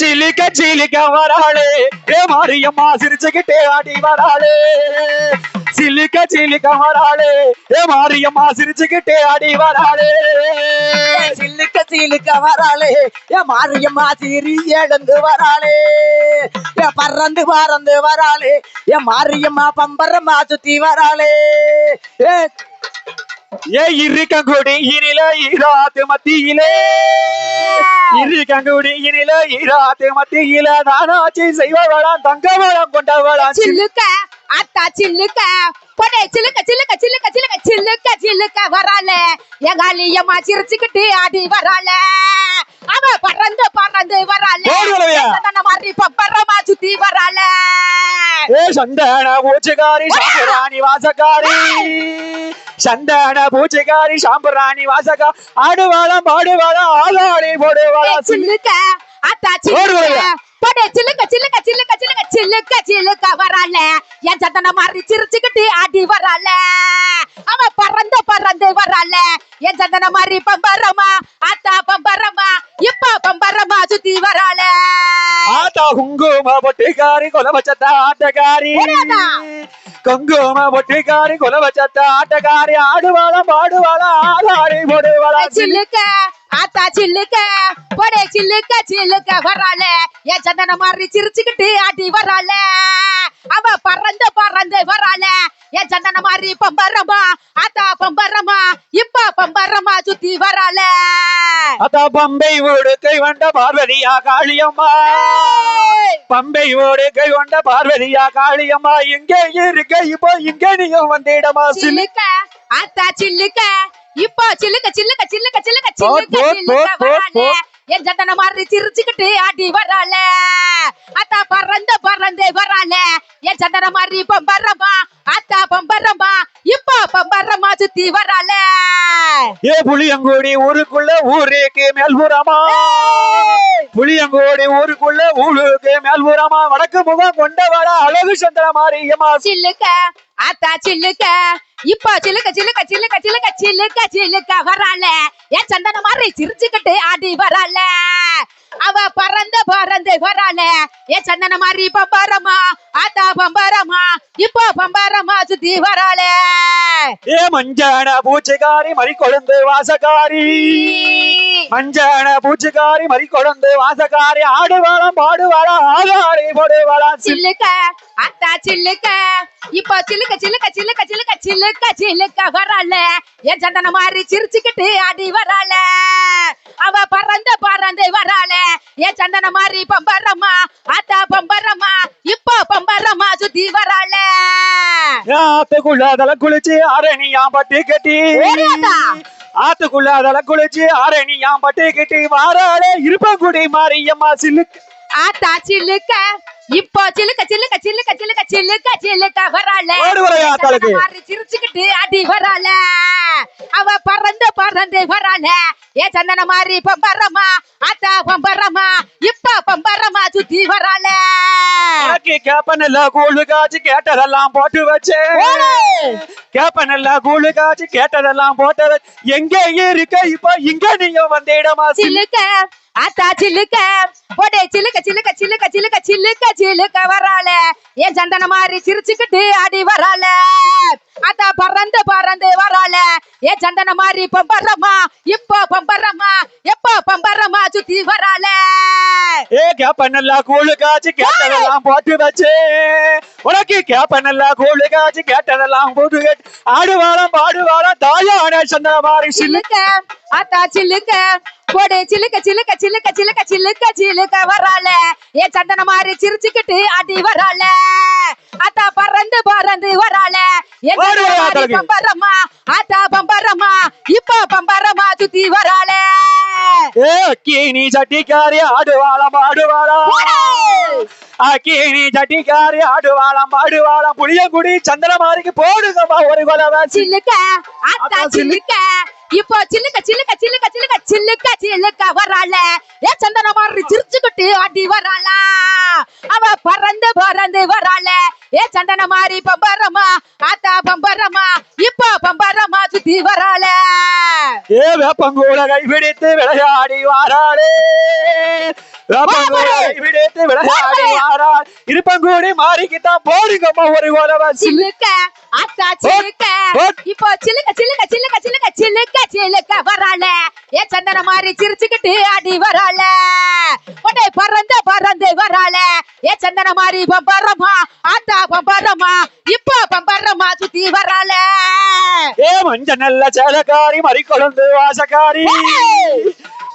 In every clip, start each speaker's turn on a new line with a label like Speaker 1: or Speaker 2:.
Speaker 1: சிலிக்க சிலிக்க வராளே. ஏ மாரியம்மா சிரிச்சுக்கிட்டே ஆடி வராளே. சிலிக்க சிலிக்க வராளே. ஏ மாரியம்மா சிரிச்சுக்கிட்டே ஆடி வராளே.
Speaker 2: சில்லுக்க சீலுக்க வராளே. ஏ மாரியம்மா சீரி எழுந்து வராளே. ஏ பறந்து பறந்து வராளே. ஏ மாரியம்மா பம்பரமா சுத்தி வராளே. ஏ
Speaker 1: ஏ கொடி இனில ஈராத்து மத்தியிலே. இருக்கங்குடி இனில ஈராத்து மத்தியில நானாச்சி செய்வவளாம் தங்கவளம் கொண்டவளாம். சின்ன
Speaker 3: சில்லுக்க அத்தா சில்லுக்க பொடே சில்லுக்க சில்லுக்க சில்லுக்க சில்லுக்க சில்லுக்க சில்லுக்க வரால எங்காலியம்மா சிரிச்சுக்கிட்டு ஆடி வரால அவ பறந்து பறந்து வராள மாதிரி பப்பரமா சுத்தி வராள
Speaker 1: ஏ சந்தன பூச்சிகாரி சாம்பராணி வாசக்காரி. சந்தன பூச்சிகாரி சாம்பராணி வாசகா ஆடுவாளம் பாடுவாளம் ஆளாடி
Speaker 3: ஏ,
Speaker 1: போடுவாளம்
Speaker 3: சில்லுக்க அத்தா சில்லுக்க? பொடே சில்லுக்க சில்லுக்க சில்லுக்க சில்லுக்க சில்லுக்க சில்லுக்க வராள என் சத்தனை மாதிரி சிரிச்சுக்கிட்டு ஆடி வராள அவ பறந்து பறந்து வராள என் சந்தன மாதிரி பம்பரமா அத்தா பம்பரமா இப்ப பம்பரமா சுத்தி வராள?
Speaker 1: ஆத்தா குங்கும பொட்டிக்காரி கொல வச்சத்த ஆட்டக்காரி. குங்கும பொட்டிக்காரி கொல வச்சத்த ஆட்டக்காரி. ஆடுவாளம் பாடுவாளம் ஆளாடி போடுவாளம்.
Speaker 3: சில்லுக்க. ஆத்தா சில்லுக்க. பொடே சில்லுக்க சில்லுக்க வராள. என் சந்தன மாதிரி சிரிச்சுக்கிட்டு ஆடி வராள. அவ பறந்து பறந்து வராள. என் சந்தன மாதிரி பம்பரமா ஆத்தா பம்பரமா இப்ப பம்பரமா சுத்தி வராள.
Speaker 1: அத்தா பம்பை வீடு கை வந்த பார்வதியா காளியம்மா. பம்பை வீடு கை வந்த பார்வதியா காளியம்மா. இங்க இருக்க இப்போ இங்க நீயும் வந்திடமா சிலு
Speaker 3: சில்லுக்க ஆத்தா சில்லுக்க இப்போ சில்லுக்க சில்லுக்க சில்லுக்க சில்லுக்க சில்லுக்க சில்லுக்க
Speaker 1: போட்.
Speaker 3: என் சந்தன மாதிரி சிரிச்சுக்கிட்டு ஆடி வராள. அத்தா பறந்து பறந்து வராள. என் சந்தன மாதிரி அத்தா பம்பரமா சுத்தி வராள.
Speaker 1: ஏ புளியங்கோடி ஊருக்குள்ள ஊருக்கு மேல்புறமா புளியங்கோடி ஊருக்குள்ள ஊருக்கு மேல்புறமா வடக்கு முகம் கொண்டவள அழகு சந்திர மாரியம்மா.
Speaker 3: சில்லுக்க ஆத்தா சில்லுக்க இப்போ சில்லுக்க சில்லுக்க சில்லுக்க சில்லுக்க சில்லுக்க சில்லுக்க வராள. என் சந்தன மாதிரி சிரிச்சுக்கிட்டு ஆடி வராள. அவ பறந்து பறந்து வராள. என் சந்தன மாதிரி பம்பரமா ஆத்தா பம்பரமா இப்போ பம்பரமா சுத்தி வராள
Speaker 1: ஏ மஞ்சான பூச்சிக்காரி மறி கொழுந்து வாசக்காரி மஞ்சான பூச்சிக்காரி மறி கொழுந்து வாசக்காரி ஆடுவாளாம் பாடுவாளாம் ஆதாரி போடுவாளாம் சில்
Speaker 3: சில்லுக்க அத்தா சில்லுக்க இப்போ சில்லுக்க சில்லுக்க சில்லுக்க சில்லுக்க சில்லுக்க சில்லுக்க வராள என் சந்தன மாதிரி சிரிச்சுக்கிட்டு ஆடி வராள அவ பறந்து பறந்து வராள என் சந்தன மாதிரி பம்பரமா அத்தா பம்பரமா இப்போ பம்பரமா சுத்தி வராள
Speaker 1: ஆத்துக்குள்ள அதல குளிச்சு அரணியா பட்டி கட்டி. ஆத்துக்குள்ள அதல குளிச்சு அரணியா பட்டி கட்டி. வாராளே இருப்பங்குடி மாரியம்மா சிலுக்கு.
Speaker 3: ஆத்தா சில்லுக்க இப்போ சில்லுக்க சில்லுக்க சில்லுக்க சில்லுக்க சில்லுக்க சில்லுக்க வராள. சிரிச்சுக்கிட்டு அடி வராள. அவ பறந்து பறந்து வராள. ஏ சந்தன மாதிரி பம்பரமா அத்தா பம்பரமா இப்ப பம்பரமா சுத்தி வராள
Speaker 1: உனக்கு கேப்பனல்ல கூழு காய்ச்சி கேட்டதெல்லாம் போட்டு வச்சே. கேப்பனல்ல கூழு காய்ச்சி கேட்டதெல்லாம் போட்டு வச்சு. எங்க இருக்க இப்ப? இங்க நீங்க வந்திடமா சிலு
Speaker 3: சில்லுக்க அத்தா சில்லுக்க போடே சில்லுக்க சில்லுக்க சில்லுக்க சில்லுக்க சில்லுக்க சில்லுக்க வராள. ஏன் சந்தன மாதிரி சிரிச்சுக்கிட்டு அடி வராள. அத்தா பறந்து பறந்து வராள. ஏன் சந்தன மாதிரி பம்பரமா இப்போ பம்பரமா எப்போ பம்பரமா சுத்தி வராள.
Speaker 1: ஏ கேப்பனல்ல கூழு காய்ச்சி கேட்டதெல்லாம் போட்டு வச்சே. உனக்கு கேப்பனல்ல கூழு காய்ச்சி கேட்டதெல்லாம் போட்டு வச்சு. ஆடுவாளம் பாடுவாளம் தாயான சந்திர மாதிரி சிலு
Speaker 3: சில்லுக்க அத்தா சில்லுக்க போடே சில்லுக்க சில்லுக்க சில்லுக்க சில்லுக்க சில்லுக்க சில்லுக்க வராள. ஏன் சந்தன மாதிரி சிரிச்சுக்கிட்டு அடி வராள. அத்தா பறந்து பறந்து வராள. பம்பரமா அத்தா பம்பரமா இப்போ பம்பரமா சுத்தி வராள.
Speaker 1: ஏ அக்கீனி சட்டிக்காரி ஆடுவாளம் பாடுவாளம் அக்கீனி சட்டிக்காரி ஆடுவாளம் பாடுவாளம் புளியங்குடி சந்திரமாரிக்கு போடுங்கம்மா ஒரு கொலவை சிலு
Speaker 3: சில்லுக்க அத்தா சில்லுக்க இப்போ சில்லுக்க சில்லுக்க சில்லுக்க சில்லுக்க சில்லுக்க சில்லுக்க வராள. ஏன் சந்தன மாதிரி சிரிச்சுக்கிட்டு அடி வராளா. அவ பறந்து பறந்து வராள. ஏ சந்தன மாறி பம்பரமா ஆத்தா பம்பரமா இப்போ பம்பரமா சுத்தி வராள.
Speaker 1: ஏ வேப்பங்கூட கைபிடித்து விளையாடி வாராளே. கைபிடித்து விளையாடி வாராள். இருப்பங்கூடி மாறிக்கிட்டான். போடுங்கம்மா ஒரு உழவ
Speaker 3: சில்லுக்க ஆத்தா சில்லுக்க இப்போ சில்லுக்க சில்லுக்க சில்லுக்க சில்லுக்க சில்லுக்க சில்லுக்க வராள. ஏ சந்தன மாறி சிரிச்சுக்கிட்டு ஆடி வராள. உடனே பறந்து பறந்து வராள. ஏ சந்தன மாறி பம்பரமா ஆத்தா பம்பரமா இப்போ பம்பரமா.
Speaker 1: மஞ்ச நல்ல சேலக்காரி மறிக்கொழுந்து வாசக்காரி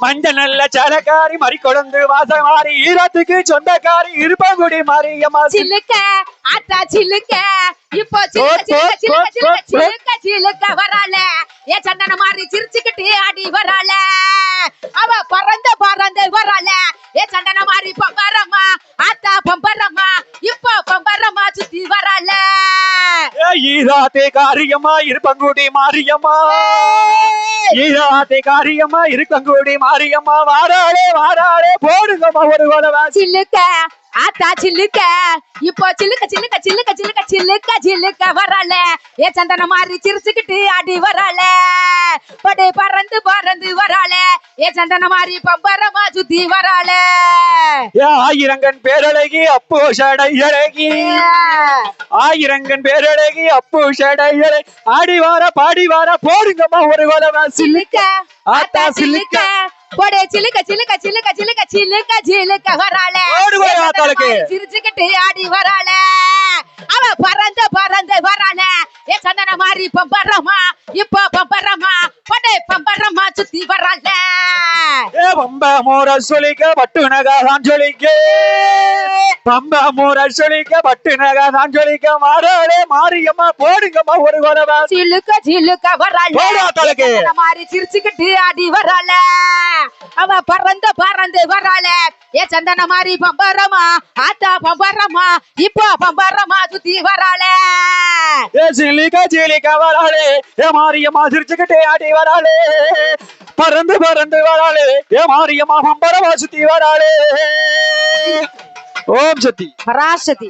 Speaker 1: மஞ்ச நல்ல சேலக்காரி மறிக்கொழுந்து வாசமாரி ஈரத்துக்கு சொந்தக்காரி இருப்பங்குடி மாரியம்மா.
Speaker 3: சில்லுக்க ஆத்தா சில்லுக்க இப்போ சில்லுக்க சில்லுக்க சில்லுக்க சில்லுக்க சில்லுக்க வராள. ஏ சந்தன மாறி சிரிச்சுக்கிட்டு ஆடி வராள. அவ பறந்து பறந்து வராள. ஏ சந்தன மாறி பம்பரமா ஆத்தா பம்பரமா இப்போ
Speaker 1: ஏ ஈராத்தே காரியம்மா இருப்பங்குடி மாரியம்மா. ஈராத்தே காரியம்மா இருக்கங்குடி மாரியம்மா. வாராளே வாராளே போடுங்கம்மா ஒரு உழவ
Speaker 3: சில்லுக்க. ஆத்தா சில்லுக்க இப்போ சில்லுக்க சில்லுக்க சில்லுக்க சில்லுக்க சில்லுக்க சில்லுக்க வராள ஏ சந்தன மாறி சிரிச்சுக்கிட்டு ஆடி வராள படை பறந்து பறந்து வராள ஏ சந்தன மாறி பம்பரமா சுத்தி வராள
Speaker 1: ஏ ஆயிரங்கன் பேரழகி அப்போ ஷடை அழகி. ஆயிரங்கன் பேரழகி அப்பு ஷடையலை ஆடி வார பாடி வார போடுங்கம்மா ஒரு உழவ
Speaker 3: சில்லுக்க.
Speaker 1: ஆத்தா சில்லுக்க.
Speaker 3: போடே சில்லுக்க சில்லுக்க சில்லுக்க சில்லுக்க சில்லுக்க சில்லுக்க வராள. சிரிச்சுக்கிட்டு ஆடி வராள. அவ பறந்து பறந்து வராள. ஏ சந்தன மாறி பம்பரமா இப்போ பம்பரமா போடே பம்பரமா சுத்தி வராள.
Speaker 1: ஏ பம்ப மோர சொல்லிக்க பட்டு நகாதான் சொல்லிக்க பம்ப மோர சொல்லிக்க பட்டு நகாதான் சொல்லிக்க மாறாளே மாரியம்மா போடுங்கம்மா ஒரு உழவ
Speaker 3: சில்லுக்க சில்லுக்க வராள. மாறி சிரிச்சுக்கிட்டு ஆடி வராள. அவ பறந்து பறந்து வராள. ஏ சந்தன மாறி பம்பரமா ஆத்தா பம்பரமா இப்போ பம்பரமா சுத்தி வராள.
Speaker 1: ஏ சிலிக்க சிலிக்க வராளே ஏ மாரியம்மா சிரிச்சுக்கிட்டே ஆடி வராளே. பறந்து பறந்து வராளே ஏ மாரியம்மா பம்பரமா சுத்தி வராளே. ஓம் சக்தி.
Speaker 3: பராசதி